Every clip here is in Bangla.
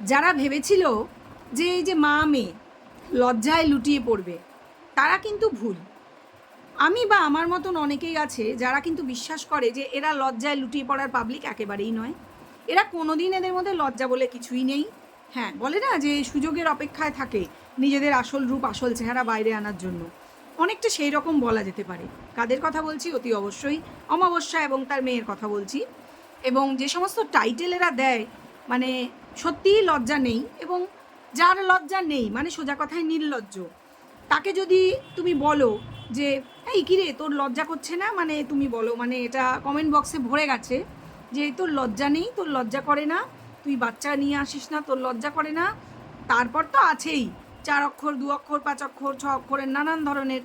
যারা ভেবেছিল যে এই যে মা মেয়ে লজ্জায় লুটিয়ে পড়বে, তারা কিন্তু ভুল। আমি বা আমার মতন অনেকেই আছে যারা কিন্তু বিশ্বাস করে যে এরা লজ্জায় লুটিয়ে পড়ার পাবলিক একেবারেই নয়। এরা কোনোদিন এদের মধ্যে লজ্জা বলে কিছুই নেই। হ্যাঁ বলে না যে সুযোগের অপেক্ষায় থাকে নিজেদের আসল রূপ, আসল চেহারা বাইরে আনার জন্য। অনেকটা সেই রকম বলা যেতে পারে। কাদের কথা বলছি? অতি অবশ্যই অমাবস্যা এবং তার মেয়ের কথা বলছি। এবং যে সমস্ত টাইটেল এরা দেয় মানে সত্যিই লজ্জা নেই এবং যার লজ্জা নেই মানে সোজা কথায় নির্লজ্জ, তাকে যদি তুমি বলো যে, এই কিরে তোর লজ্জা করছে না? মানে তুমি বলো মানে এটা কমেন্ট বক্সে ভরে গেছে যে, তোর লজ্জা নেই, তোর লজ্জা করে না, তুই বাচ্চা নিয়ে আসিস না, তোর লজ্জা করে না। তারপর তো আছেই, চার অক্ষর, দু অক্ষর, পাঁচ অক্ষর, ছ অক্ষরের নানান ধরনের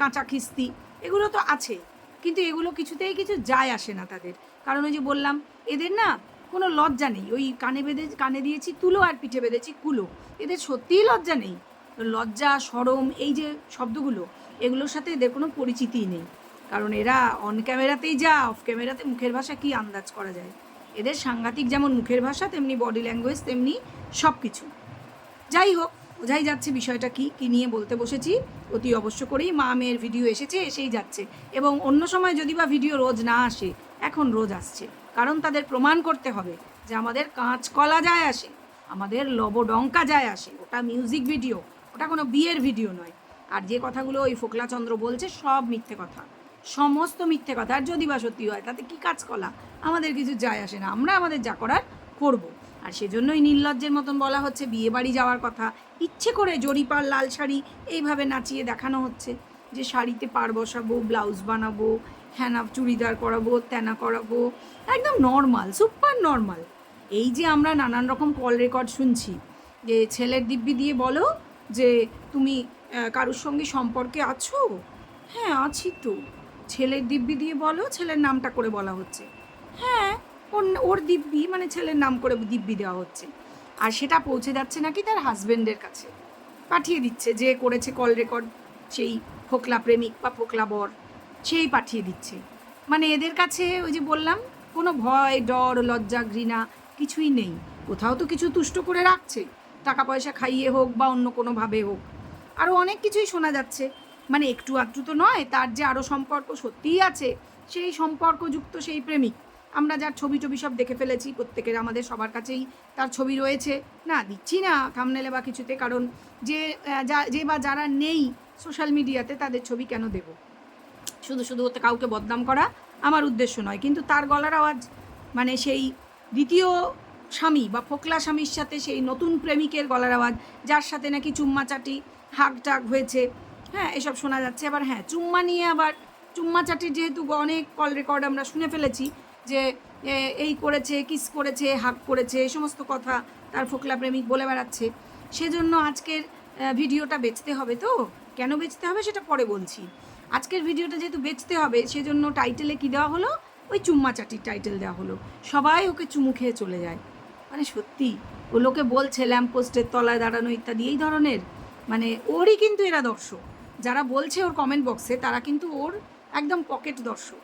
কাঁচা খিস্তি, এগুলো তো আছে, কিন্তু এগুলো কিছুতেই কিছু যায় আসে না তাদের। কারণ ওই যে বললাম, এদের না কোনো লজ্জা নেই। ওই কানে বেঁধে, কানে দিয়েছি তুলো আর পিঠে বেঁধেছি কুলো। এদের সত্যিই লজ্জা নেই। লজ্জা, সরম, এই যে শব্দগুলো, এগুলোর সাথে এদের কোনো পরিচিতিই নেই। কারণ এরা অন ক্যামেরাতেই যা অফ ক্যামেরাতে মুখের ভাষা কি আন্দাজ করা যায়? এদের সাংঘাতিক যেমন মুখের ভাষা, তেমনি বডি ল্যাঙ্গুয়েজ তেমনি সব কিছু যাই হোক, বোঝাই যাচ্ছে বিষয়টা কি কি নিয়ে বলতে বসেছি। অতি অবশ্য করেই মা মেয়ের ভিডিও এসেছে, এসেই যাচ্ছে। এবং অন্য সময় যদি বা ভিডিও রোজ না আসে, এখন রোজ আসছে। কারণ তাদের প্রমাণ করতে হবে যে আমাদের কাঁচকলা যায় আসে, আমাদের লবডঙ্কা যায় আসে, ওটা মিউজিক ভিডিও ওটা কোনো বিয়ের ভিডিও নয়। আর যে কথাগুলো ওই ফোকলাচন্দ্র বলছে, সব মিথ্যে কথা। সমস্ত মিথ্যে কথা, আর যদি বা সত্যি হয়, তাতে কি কাজকলা আমাদের কিছু যায় আসে না, আমরা আমাদের যা করার করব। আর সেজন্যই নির্লজ্জের মতন বলা হচ্ছে বিয়ে বাড়ি যাওয়ার কথা। ইচ্ছে করে জরিপার লাল শাড়ি এইভাবে নাচিয়ে দেখানো হচ্ছে, যে শাড়িতে পার বসাবো, ব্লাউজ বানাবো হ্যানা চুড়িদার করাবো, তেনা করাবো, একদম নর্মাল সুপার নর্মাল এই যে আমরা নানান রকম কল রেকর্ড শুনছি, যে ছেলের দিব্যি দিয়ে বলো যে তুমি কারোর সঙ্গে সম্পর্কে আছো? হ্যাঁ আছি তো। ছেলের দিব্যি দিয়ে বলো ছেলের নামটা করে বলা হচ্ছে। হ্যাঁ ওর ওর দিব্যি মানে ছেলের নাম করে দিব্যি দেওয়া হচ্ছে। আর সেটা পৌঁছে যাচ্ছে নাকি তার হাজবেন্ডের কাছে। পাঠিয়ে দিচ্ছে যে করেছে কল রেকর্ড সেই ফোকলা প্রেমিক বা ফোকলা বর। সেই পাঠিয়ে দিচ্ছে। মানে এদের কাছে ওই যে বললাম, কোনো ভয়, ডর, লজ্জা, ঘৃণা কিছুই নেই। কোথাও তো কিছু তুষ্ট করে রাখছে। টাকা পয়সা খাইয়ে হোক বা অন্য কোনোভাবে হোক। আরও অনেক কিছুই শোনা যাচ্ছে। মানে একটু আধটু তো নয়, তার যে আরও সম্পর্ক সত্যিই আছে, সেই সম্পর্কযুক্ত সেই প্রেমিক। আমরা যার ছবি টবি সব দেখে ফেলেছি, প্রত্যেকের আমাদের সবার কাছেই তার ছবি রয়েছে। না, দিচ্ছি না থামনেলে বা কিছুতে, কারণ যে যা, যে বা যারা নেই সোশ্যাল মিডিয়াতে তাদের ছবি কেন দেব? শুধু শুধু কাউকে বদনাম করা আমার উদ্দেশ্য নয়, কিন্তু তার গলার আওয়াজ মানে সেই দ্বিতীয় স্বামী বা ফোকলা স্বামীর সাথে সেই নতুন প্রেমিকের গলার আওয়াজ, যার সাথে নাকি চুম্মা চাটি হাক টাক হয়েছে হ্যাঁ এসব শোনা যাচ্ছে। আবার হ্যাঁ চুম্মা নিয়ে আবার, চুম্মা চাটির যেহেতু অনেক কল রেকর্ড আমরা শুনে ফেলেছি যে এই করেছে কিস করেছে হাক করেছে, এই সমস্ত কথা তার ফোকলা প্রেমিক বলে বেড়াচ্ছে। সেজন্য আজকের ভিডিওটা বেচতে হবে তো? কেন বেচতে হবে সেটা পরে বলছি। আজকের ভিডিওটা যেহেতু বেচতে হবে, সেজন্য টাইটেলে কি দেওয়া হলো? ওই চুম্মা চাটির টাইটেল দেওয়া হলো। সবাই ওকে চুমু খেয়ে চলে যায়। মানে সত্যি, ও লোকে বলছে ল্যাম্পপোস্টের তলায় দাঁড়ানো ইত্যাদি, এই ধরনের। মানে ওরই কিন্তু এরা দর্শক। যারা বলছে ওর কমেন্ট বক্সে তারা কিন্তু ওর একদম পকেট দর্শক।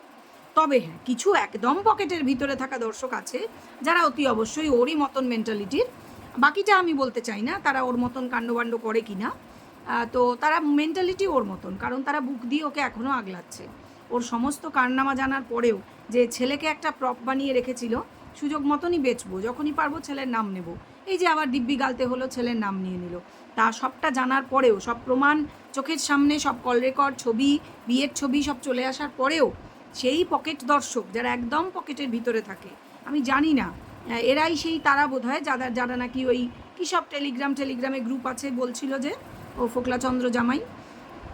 তবে হ্যাঁ কিছু একদম পকেটের ভিতরে থাকা দর্শক আছে, যারা অতি অবশ্যই ওরই মতন মেন্টালিটির বাকিটা আমি বলতে চাই না, তারা ওর মতন কাণ্ডবাণ্ড করে কি না তো তারা মেন্টালিটি ওর মতন, কারণ তারা বুক দিয়ে ওকে এখনও আগলাচ্ছে। ওর সমস্ত কারনামা জানার পরেও যে ছেলেকে একটা প্রপ বানিয়ে রেখেছিল, সুযোগ মতনই বেচবো, যখনই পারব ছেলের নাম নেব। এই যে আবার দিব্যি গালতে হলো, ছেলের নাম নিয়ে নিল। তা সবটা জানার পরেও, সব প্রমাণ, চোখের সামনে সব কল রেকর্ড ছবি, বিয়ের ছবি সব চলে আসার পরেও সেই পকেট দর্শক যারা একদম পকেটের ভিতরে থাকে, আমি জানি না এরাই সেই তারা বোধ হয় যারা যারা নাকি ওই কী সব টেলিগ্রাম, টেলিগ্রামে গ্রুপ আছে, বলছিল যে ও ফোকলাচন্দ্র জামাই।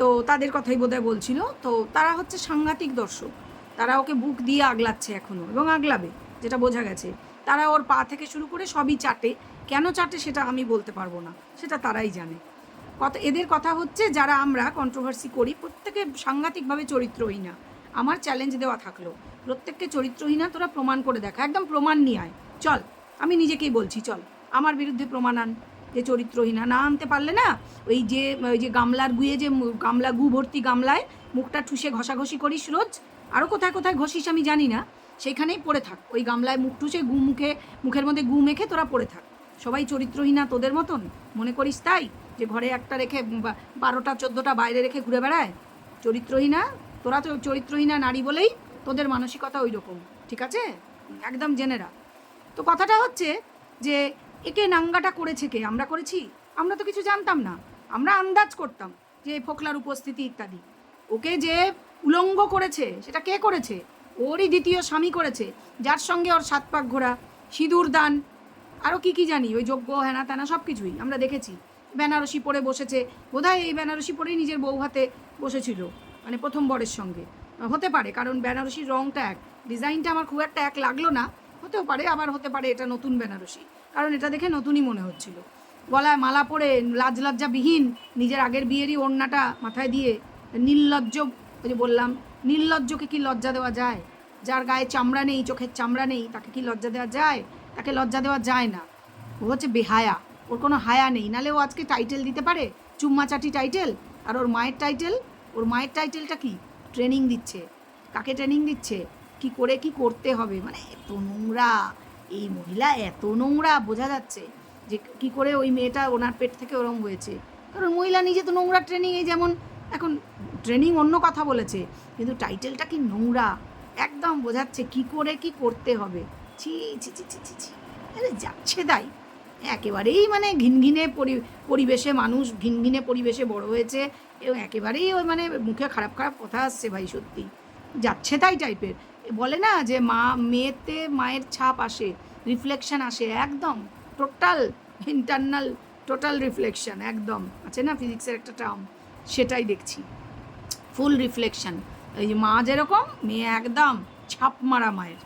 তো তাদের কথাই বোধহয় বলছিল। তো তারা হচ্ছে সাংঘাতিক দর্শক। তারা ওকে বুক দিয়ে আগলাচ্ছে এখনও এবং আগলাবে, যেটা বোঝা গেছে। তারা ওর পা থেকে শুরু করে সবই চাটে। কেন চাটে সেটা আমি বলতে পারব না, সেটা তারাই জানে। কথা এদের কথা হচ্ছে যারা আমরা কন্ট্রোভার্সি করি, প্রত্যেকে সাংঘাতিকভাবে চরিত্রহীনা আমার চ্যালেঞ্জ দেওয়া থাকল, প্রত্যেককে চরিত্রহীনা তোরা প্রমাণ করে দেখা। একদম প্রমাণ নিয়ে আয়। চল, আমি নিজেকেই বলছি, চল। আমার বিরুদ্ধে প্রমাণ আন। যে চরিত্রহীনা। না আনতে পারলে না, ওই যে ওই যে গামলার গুয়ে যে গামলা গু ভর্তি গামলায় মুখটা ঠুসে ঘষাঘষি করিস রোজ। আরও কোথায় কোথায় ঘষিস আমি জানি না। সেইখানেই পড়ে থাক। ওই গামলায় মুখ ঠুসে গু মুখে, মুখের মধ্যে গু মেখে তোরা পড়ে থাক। সবাই চরিত্রহীনা তোদের মতন? মনে করিস তাই? যে ঘরে একটা রেখে বারোটা, চোদ্দোটা বাইরে রেখে ঘুরে বেড়ায়? চরিত্রহীনা তোরা তো চরিত্রহীনা নারী বলেই তোদের মানসিকতা ওই রকম ঠিক আছে? একদম জেনে রাখ। তো কথাটা হচ্ছে যে একে নাঙ্গাটা করেছে কে? আমরা করেছি? আমরা তো কিছু জানতাম না। আমরা আন্দাজ করতাম যে ফোকলার উপস্থিতি ইত্যাদি। ওকে যে উলঙ্গ করেছে, সেটা কে করেছে? ওরই দ্বিতীয় স্বামী করেছে, যার সঙ্গে ওর সাত পাক ঘোরা সিঁদুর দান আরও কি কি জানি, ওই যোগ্য হ্যানা ত্যানা সব কিছুই আমরা দেখেছি। বেনারসি পরে বসেছে। বোধহয় এই বেনারসি পরেই নিজের বউ হাতে বসেছিল মানে প্রথম বরের সঙ্গে। হতে পারে, কারণ বেনারসির রঙটা এক। ডিজাইনটা আমার খুব একটা এক লাগল না। হতেও পারে, আবার হতে পারে এটা নতুন বেনারসি। কারণ এটা দেখে নতুনই মনে হচ্ছিল। গলায় মালা পরে লাজ লজ্জাবিহীন নিজের আগের বিয়েরই ওড়নাটা মাথায় দিয়ে নির্লজ্জ ওই যে বললাম, নির্লজ্জকে কি লজ্জা দেওয়া যায়? যার গায়ে চামড়া নেই, চোখের চামড়া নেই, তাকে কি লজ্জা দেওয়া যায়? তাকে লজ্জা দেওয়া যায় না। ও হচ্ছে বেহায়া, ওর কোনো হায়া নেই। নালে ও আজকে টাইটেল দিতে পারে? চুম্মাচাটি টাইটেল আর ওর মায়ের টাইটেল ওর মায়ের টাইটেলটা কি? ট্রেনিং দিচ্ছে। কাকে ট্রেনিং দিচ্ছে? কি করে, কি করতে হবে? মানে এত নোংরা। এই মহিলা এত নোংরা, বোঝা যাচ্ছে যে কি করে ওই মেয়েটা ওনার পেট থেকে ওরম হয়েছে। কারণ মহিলা নিজে তো নোংরা ট্রেনিংয়ে যেমন এখন ট্রেনিং অন্য কথা বলেছে, কিন্তু টাইটেলটা কি নোংরা? একদম বোঝাচ্ছে কি করে কি করতে হবে। ছি ছি ছি ছি ছি ছি। আরে যাচ্ছে তাই। একেবারেই মানে ঘিনঘিনে পরি, পরিবেশে মানুষ ঘিনঘিনে পরিবেশে বড় হয়েছে এবং একেবারেই ওই মানে মুখে খারাপ খারাপ কথা আসছে ভাই সত্যি। যাচ্ছে তাই টাইপের বলে না যে মা, মেয়েতে মায়ের ছাপ আসে রিফ্লেকশন আসে, একদম টোটাল ইন্টারনাল টোটাল রিফ্লেকশন একদম, আছে না ফিজিক্সের একটা টার্ম সেটাই দেখছি ফুল রিফ্লেকশন এই মা যেরকম, মেয়ে একদম, ছাপ মারা মায়ের,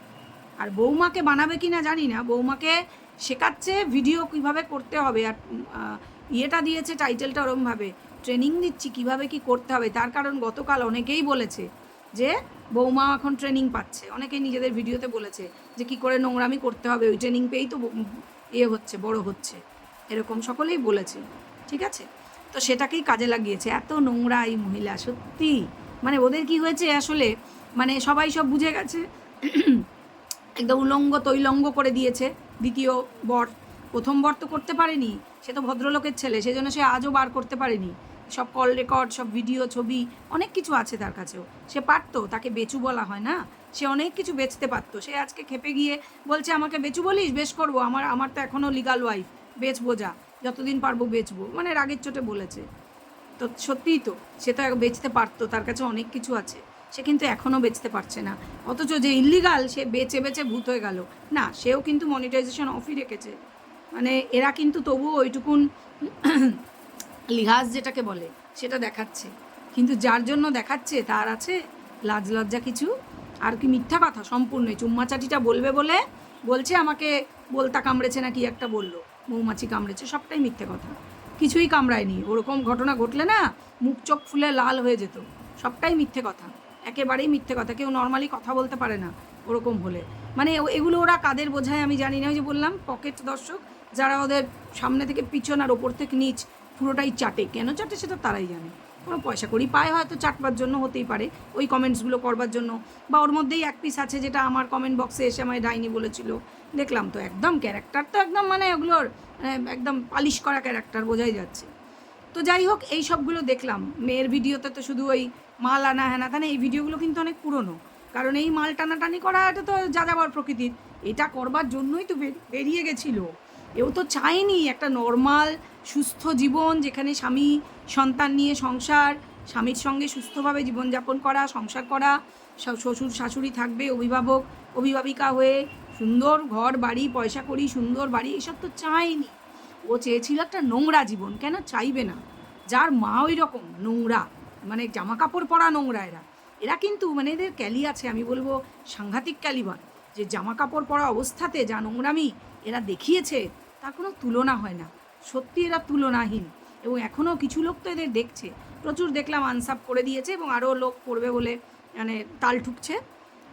আর বৌমাকে বানাবে কি না জানি না, বৌমাকে শেখাচ্ছে ভিডিও কীভাবে করতে হবে, আর ইয়েটা দিয়েছে টাইটেলটা ওরমভাবে ট্রেনিং দিচ্ছি কীভাবে কি করতে হবে, তার কারণ গতকাল অনেকেই বলেছে যে বৌমা এখন ট্রেনিং পাচ্ছে। অনেকেই নিজেদের ভিডিওতে বলেছে যে কি করে নোংরামি করতে হবে, ওই ট্রেনিং পেয়েই তো ইয়ে হচ্ছে, বড় হচ্ছে। এরকম সকলেই বলেছে, ঠিক আছে? তো সেটাকেই কাজে লাগিয়েছে। এত নোংরা এই মহিলা, সত্যি। মানে ওদের কি হয়েছে আসলে মানে সবাই সব বুঝে গেছে। একদম উলঙ্গ তৈলঙ্গ করে দিয়েছে, দ্বিতীয় বর। প্রথম বর তো করতে পারেনি, সে তো ভদ্রলোকের ছেলে, সেজন্য সে আজও বার করতে পারেনি। সব কল রেকর্ড সব ভিডিও ছবি, অনেক কিছু আছে তার কাছেও। সে পারতো, তাকে বেচু বলা হয় না? সে অনেক কিছু বেচতে পারতো। সে আজকে খেপে গিয়ে বলছে, আমাকে বেচু বলিস? বেশ করব। আমার আমার তো এখনও লিগাল ওয়াইফ বেচবো যা। যতদিন পারব বেচবো। মানে রাগের চোটে বলেছে। তো সত্যিই তো, সে তো বেচতে পারতো, তার কাছে অনেক কিছু আছে। সে কিন্তু এখনও বেচতে পারছে না। অথচ যে ইল্লিগাল সে বেচে বেচে ভূত হয়ে গেল। না, সেও কিন্তু মনিটাইজেশন অফই রেখেছে। মানে এরা কিন্তু তবুও ওইটুকুন লিহাজ যেটাকে বলে, সেটা দেখাচ্ছে। কিন্তু যার জন্য দেখাচ্ছে, তার আছে লাজ লজ্জা কিছু। আর কি মিথ্যা কথা, সম্পূর্ণ। চুম্মাচাটিটা বলবে বলে বলছে আমাকে, বলতা কামড়েছে না কি একটা বলল। মৌমাছি কামড়েছে, সবটাই মিথ্যে কথা। কিছুই কামড়ায়নি। ওরকম ঘটনা ঘটলে না, মুখ চোখ ফুলে লাল হয়ে যেত। সবটাই মিথ্যে কথা। একেবারেই মিথ্যে কথা। কেউ নর্মালি কথা বলতে পারে না ওরকম হলে। মানে এগুলো ওরা কাদের বোঝায় আমি জানি না। ওই যে বললাম, পকেট দর্শক, যারা ওদের সামনে থেকে পিছন আর ওপর থেকে নিচ পুরোটাই চাটে। কেন চাটে সেটা তারাই জানে। কোনো পয়সা করি পায় হয়তো চাটবার জন্য হতেই পারে। ওই কমেন্টসগুলো করবার জন্য। বা ওর মধ্যেই এক পিস আছে যেটা আমার কমেন্ট বক্সে এসে আমায় ডাইনি বলেছিল। দেখলাম তো একদম ক্যারেক্টার তো একদম মানে ওগুলোর মানে একদম পালিশ করা ক্যারেক্টার বোঝাই যাচ্ছে। তো যাই হোক, এই সবগুলো দেখলাম। মেয়ের ভিডিওতে তো শুধু ওই মাল আনা হ্যানা তানা এই ভিডিওগুলো কিন্তু অনেক পুরনো। কারণ এই মাল টানাটানি করা এটা তো যাযাবর প্রকৃতির। এটা করবার জন্যই তো বেরিয়ে গেছিল। এও তো চায়নি একটা নর্মাল সুস্থ জীবন, যেখানে স্বামী সন্তান নিয়ে সংসার, স্বামীর সঙ্গে সুস্থভাবে জীবনযাপন করা, সংসার করা শ্বশুর, শাশুড়ি থাকবে, অভিভাবক, অভিভাবিকা হয়ে সুন্দর ঘর, বাড়ি, পয়সা করি, সুন্দর বাড়ি, এসব তো চায়নি ও চেয়েছিল একটা নোংরা জীবন, কেন চাইবে না? যার মা ওই রকম নোংরা মানে জামা কাপড় পরা নোংরা এরা। এরা কিন্তু মানে এদের ক্যালি আছে, আমি বলব সাংঘাতিক ক্যালিবার। যে জামা কাপড় পরা অবস্থাতে যা নোংরামি এরা দেখিয়েছে, তার কোনো তুলনা হয় না। সত্যি এরা তুলনাহীন এবং এখনও কিছু লোক তো এদের দেখছে। প্রচুর দেখলাম আনসাপ করে দিয়েছে এবং আরও লোক করবে বলে মানে তাল ঠুকছে।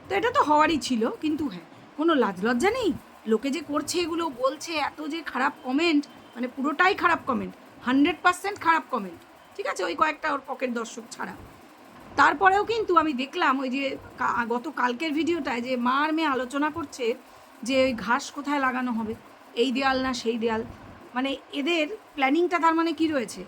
তো এটা তো হওয়ারই ছিল, কিন্তু হ্যাঁ কোনো লাজ লজ্জা নেই। লোকে যে করছে এগুলো, বলছে, এত যে খারাপ কমেন্ট মানে পুরোটাই খারাপ কমেন্ট হান্ড্রেড পার্সেন্ট খারাপ কমেন্ট ঠিক আছে, ওই কয়েকটা ওর পকেট দর্শক ছাড়া। তারপরেও কিন্তু আমি দেখলাম ওই যে গত কালকের ভিডিওটায় যে মার মেয়ে আলোচনা করছে যে ওই ঘাস কোথায় লাগানো হবে, এই দেয়াল না সেই দেয়াল। মানে এদের প্ল্যানিংটা তার মানে কি রয়েছে?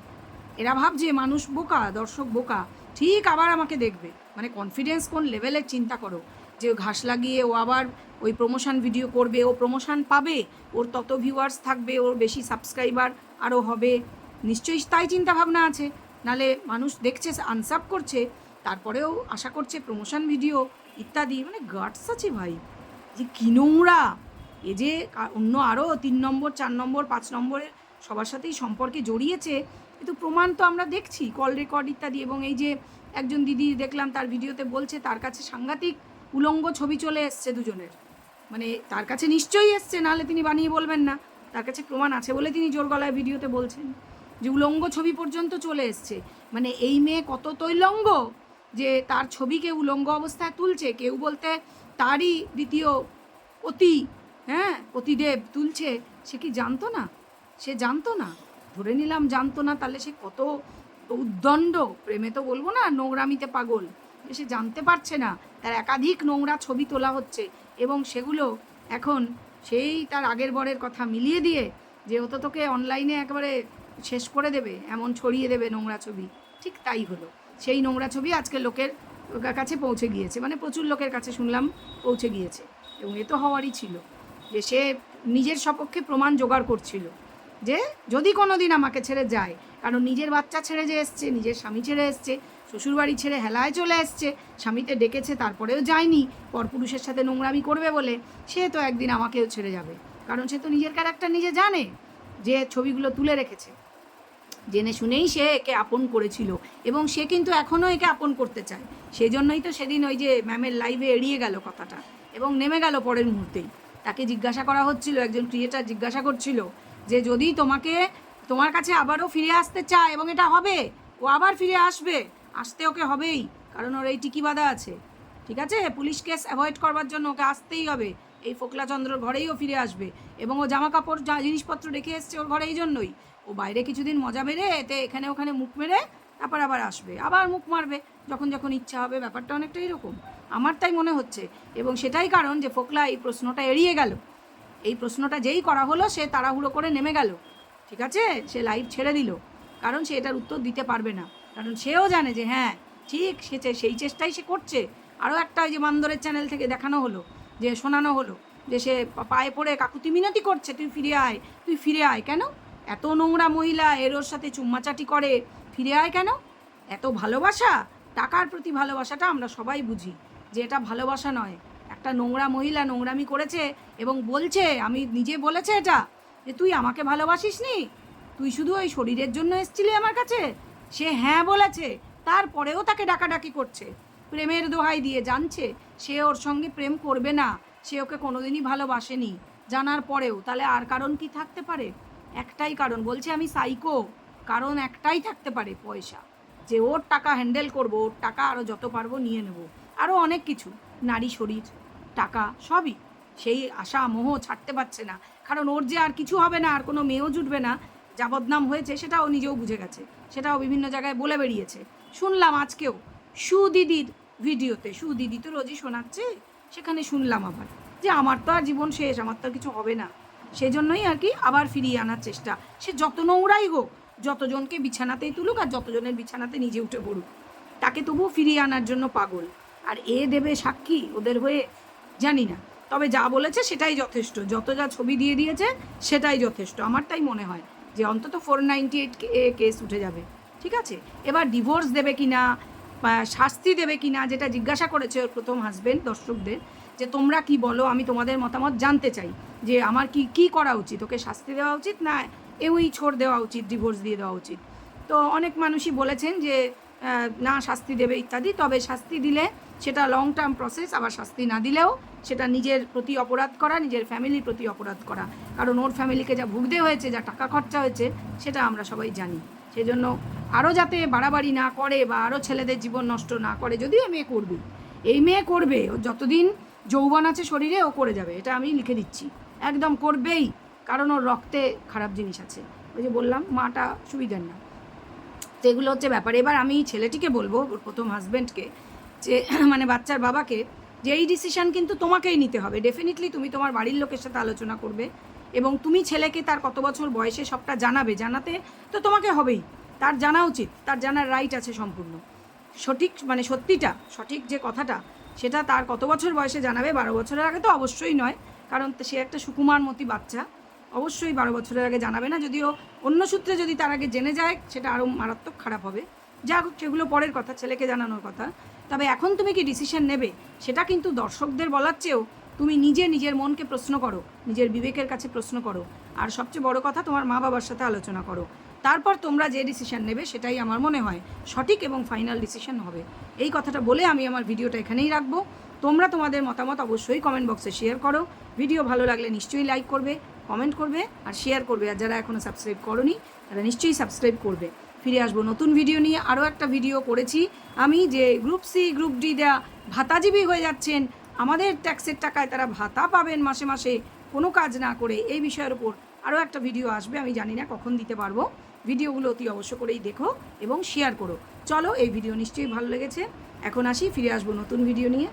এরা ভাবছে, মানুষ বোকা, দর্শক বোকা, ঠিক আবার আমাকে দেখবে। মানে কনফিডেন্স কোন লেভেলের চিন্তা করো? যে ঘাস লাগিয়ে ও আবার ওই প্রমোশন ভিডিও করবে, ও প্রমোশন পাবে, ওর তত ভিউয়ার্স থাকবে, ওর বেশি সাবস্ক্রাইবার আরও হবে। নিশ্চয়ই তাই চিন্তা ভাবনা আছে। নালে মানুষ দেখছে আনসাপ করছে, তারপরেও আশা করছে প্রমোশন ভিডিও ইত্যাদি। মানে গার্ডস আছে ভাই। যে কি নোংরা! এ যে অন্য আরও তিন নম্বর, চার নম্বর, পাঁচ নম্বরের সবার সাথেই সম্পর্কে জড়িয়েছে কিন্তু প্রমাণ তো আমরা দেখছি কল রেকর্ড ইত্যাদি এবং এই যে একজন দিদি দেখলাম তার ভিডিওতে বলছে তার কাছে সাংঘাতিক উলঙ্গ ছবি চলে এসছে দুজনের। মানে তার কাছে নিশ্চয়ই এসছে, নাহলে তিনি বানিয়ে বলবেন না। তার কাছে প্রমাণ আছে বলে তিনি জোর গলায় ভিডিওতে বলছেন যে উলঙ্গ ছবি পর্যন্ত চলে এসছে। মানে এই মেয়ে কত তৈলঙ্গ যে তার ছবিকে উলঙ্গ অবস্থায় তুলছে। কেউ বলতে তারই দ্বিতীয় অতি হ্যাঁ অতিদেব, তুলছে। সে কি জানতো না? সে জানতো না। ধরে নিলাম জানতো না, তাহলে সে কত উদ্দণ্ড। প্রেমে তো বলব না, নোংরামিতে পাগল। সে জানতে পারছে না, তার একাধিক নোংরা ছবি তোলা হচ্ছে এবং সেগুলো এখন সেই তার আগের বরের কথা মিলিয়ে দিয়ে যে ও তো তোকে অনলাইনে একেবারে শেষ করে দেবে, এমন ছড়িয়ে দেবে নোংরা ছবি। ঠিক তাই হলো। সেই নোংরা ছবি আজকে লোকের কাছে পৌঁছে গিয়েছে মানে প্রচুর লোকের কাছে শুনলাম পৌঁছে গিয়েছে। এবং এ তো হওয়ারই ছিল। যে সে নিজের সপক্ষে প্রমাণ জোগাড় করছিল যে যদি কোনো দিন আমাকে ছেড়ে যায়, কারণ নিজের বাচ্চা ছেড়ে যে এসছে, নিজের স্বামী ছেড়ে এসছে, শ্বশুরবাড়ি ছেড়ে হেলায় চলে এসছে, স্বামীতে ডেকেছে, তারপরেও যায়নি, পরপুরুষের সাথে নোংরামি করবে বলে, সে তো একদিন আমাকেও ছেড়ে যাবে। কারণ সে তো নিজের ক্যারেক্টার নিজে জানে যে ছবিগুলো তুলে রেখেছে। জেনে শুনেই সে একে আপন করেছিল এবং সে কিন্তু এখনও একে আপন করতে চায়। সেই জন্যই তো সেদিন ওই যে ম্যামের লাইভে এড়িয়ে গেল কথাটা এবং নেমে গেল পরের মুহূর্তেই। তাকে জিজ্ঞাসা করা হচ্ছিল, একজন ক্রিয়েটার জিজ্ঞাসা করছিল যে যদি তোমাকে, তোমার কাছে আবারও ফিরে আসতে চায় এবং এটা হবে, ও আবার ফিরে আসবে, আসতে ওকে হবেই, কারণ ওর এই টিকি বাঁধা আছে। ঠিক আছে? পুলিশ কেস অ্যাভয়েড করবার জন্য ওকে আসতেই হবে। এই ফোকলাচন্দ্রর ঘরেই ও ফিরে আসবে এবং ও জামা কাপড় যা জিনিসপত্র রেখে এসছে ওর ঘরে এই জন্যই। ও বাইরে কিছুদিন মজা মেরে, এতে এখানে ওখানে মুখ মেরে, তারপর আবার আসবে। আবার মুখ মারবে, যখন যখন ইচ্ছা হবে, ব্যাপারটা অনেকটা এরকম। আমার তাই মনে হচ্ছে। এবং সেটাই কারণ যে ফোকলা এই প্রশ্নটা এড়িয়ে গেল। এই প্রশ্নটা যেই করা হলো, সে তাড়াহুড়ো করে নেমে গেল। ঠিক আছে? সে লাইভ ছেড়ে দিল। কারণ সে এটার উত্তর দিতে পারবে না। কারণ সেও জানে যে হ্যাঁ ঠিক সে সেই চেষ্টাই সে করছে। আরও একটা ওই যে বান্দরের চ্যানেল থেকে দেখানো হলো, যে শোনানো হলো, যে সে পায়ে পড়ে কাকুতি মিনতি করছে, তুই ফিরে আয়, তুই ফিরে আয় কেন? এত নোংরা মহিলা, এর ওর সাথে চুম্মাচাটি করে, ফিরে আয় কেন? এত ভালোবাসা? টাকার প্রতি ভালোবাসাটা আমরা সবাই বুঝি। যে এটা ভালোবাসা নয়। একটা নোংরা মহিলা নোংরামি করেছে এবং বলছে, আমি নিজে বলেছে এটা, যে তুই আমাকে ভালোবাসিস নি তুই শুধু ওই শরীরের জন্য এসেছিলি আমার কাছে? সে হ্যাঁ বলেছে, তারপরেও তাকে ডাকাডাকি করছে। প্রেমের দোহাই দিয়ে জানছে, সে ওর সঙ্গে প্রেম করবে না, সে ওকে কোনোদিনই ভালোবাসেনি। জানার পরেও, তাহলে আর কারণ কি থাকতে পারে? একটাই কারণ, বলছে আমি সাইকো কারণ একটাই থাকতে পারে পয়সা। যে ওর টাকা হ্যান্ডেল করব, ওর টাকা আরও যত পারব নিয়ে নেব। আরও অনেক কিছু। নারী শরীর, টাকা, সবই। সেই আশা, মোহ ছাড়তে পারছে না। কারণ ওর যে আর কিছু হবে না, আর কোনো মেয়েও জুটবে না, যা বদনাম হয়েছে সেটা ও নিজেও বুঝে গেছে। সেটাও বিভিন্ন জায়গায় বলে বেরিয়েছে। শুনলাম আজকেও সুদিদির ভিডিওতে, সুদিদি তো রোজই শোনাচ্ছে, সেখানে শুনলাম আবার যে আমার তো আর জীবন শেষ, আমার তো আর কিছু হবে না। সেই জন্যই আর কি আবার ফিরিয়ে আনার চেষ্টা। সে যত নোংরাই হোক, যতজনকে বিছানাতেই তুলুক আর যতজনের বিছানাতে নিজে উঠে পড়ুক, তাকে তবুও ফিরিয়ে আনার জন্য পাগল। আর এ দেবে সাক্ষী ওদের হয়ে জানি না। তবে যা বলেছে সেটাই যথেষ্ট। যত যা ছবি দিয়ে দিয়েছে সেটাই যথেষ্ট। আমার তাই মনে হয় যে অন্তত four ninety eight A case উঠে যাবে। ঠিক আছে? এবার ডিভোর্স দেবে কি না শাস্তি দেবে কি না যেটা জিজ্ঞাসা করেছে ওর প্রথম হাজবেন্ড দর্শকদের, যে তোমরা কি বলো, আমি তোমাদের মতামত জানতে চাই। যে আমার কি কি করা উচিত? ওকে শাস্তি দেওয়া উচিত না এওই ছোড় দেওয়া উচিত ডিভোর্স দিয়ে দেওয়া উচিত? তো অনেক মানুষই বলেছেন যে না শাস্তি দেবে ইত্যাদি, তবে শাস্তি দিলে সেটা লং টার্ম প্রসেস আবার শাস্তি না দিলেও সেটা নিজের প্রতি অপরাধ করা, নিজের ফ্যামিলির প্রতি অপরাধ করা। কারণ ওর ফ্যামিলিকে যা ভুগতে হয়েছে, যা টাকা খরচা হয়েছে, সেটা আমরা সবাই জানি। সেজন্য আরও যাতে বাড়াবাড়ি না করে বা আরও ছেলেদের জীবন নষ্ট না করে, যদিও মেয়ে করবে। এই মেয়ে করবে, ও যতদিন যৌবন আছে শরীরে, ও করে যাবে। এটা আমি লিখে দিচ্ছি। একদম করবেই, কারণ ওর রক্তে খারাপ জিনিস আছে। ওই যে বললাম, মাটা সুবিধার না। তো এগুলো হচ্ছে ব্যাপার। এবার আমি ছেলেটিকে বলব, ওর প্রথম হাজব্যান্ডকে যে মানে বাচ্চার বাবাকে, যে এই ডিসিশন কিন্তু তোমাকেই নিতে হবে। ডেফিনেটলি তুমি তোমার বাড়ির লোকের সাথে আলোচনা করবে এবং তুমি ছেলেকে তার কত বছর বয়সে সবটা জানাবে। জানাতে তো তোমাকে হবেই। তার জানা উচিত। তার জানার রাইট আছে সম্পূর্ণ। সঠিক মানে সত্যিটা, সঠিক যে কথাটা, সেটা তার কত বছর বয়সে জানাবে? বারো বছরের আগে তো অবশ্যই নয়। কারণ সে একটা সুকুমার মতি বাচ্চা। অবশ্যই বারো বছরের আগে জানাবে না। যদিও অন্য সূত্রে যদি তার আগে জেনে যায়, সেটা আরও মারাত্মক খারাপ হবে। যা সেগুলো পরের কথা, ছেলেকে জানানোর কথা। তবে এখন তুমি কি ডিসিশন নেবে? সেটা কিন্তু দর্শকদের বলার চেয়েও তুমি নিজে নিজের মনকে প্রশ্ন করো, নিজের বিবেকের কাছে প্রশ্ন করো। আর সবচেয়ে বড় কথা, তোমার মা বাবার সাথে আলোচনা করো। তারপর তোমরা যে ডিসিশন নেবে, সেটাই আমার মনে হয় সঠিক এবং ফাইনাল ডিসিশন হবে। এই কথাটা বলে আমি আমার ভিডিওটা এখানেই রাখব। তোমরা তোমাদের মতামত অবশ্যই কমেন্ট বক্সে শেয়ার করো। ভিডিও ভালো লাগলে নিশ্চয়ই লাইক করবে কমেন্ট করবে আর শেয়ার করবে। আর যারা এখনও সাবস্ক্রাইব করনি, তারা নিশ্চয়ই সাবস্ক্রাইব করবে। ফিরে আসব। নতুন ভিডিও নিয়ে আরও একটা ভিডিও করেছি। আমি যে গ্রুপ সি গ্রুপ ডি দেয়া ভাতাজীবী হয়ে যাচ্ছেন, আমাদের ট্যাক্সের টাকায় তারা ভাতা পাবেন মাসে মাসে। কোনো কাজ না করে এই বিষয়ের ওপর আরও একটা ভিডিও আসবে, আমি জানি না কখন দিতে পারব। ভিডিওগুলো অতি অবশ্য করেই দেখো এবং শেয়ার করো। চলো এই ভিডিও নিশ্চয়ই ভালো লেগেছে। এখন আসি, ফিরে আসব নতুন ভিডিও নিয়ে।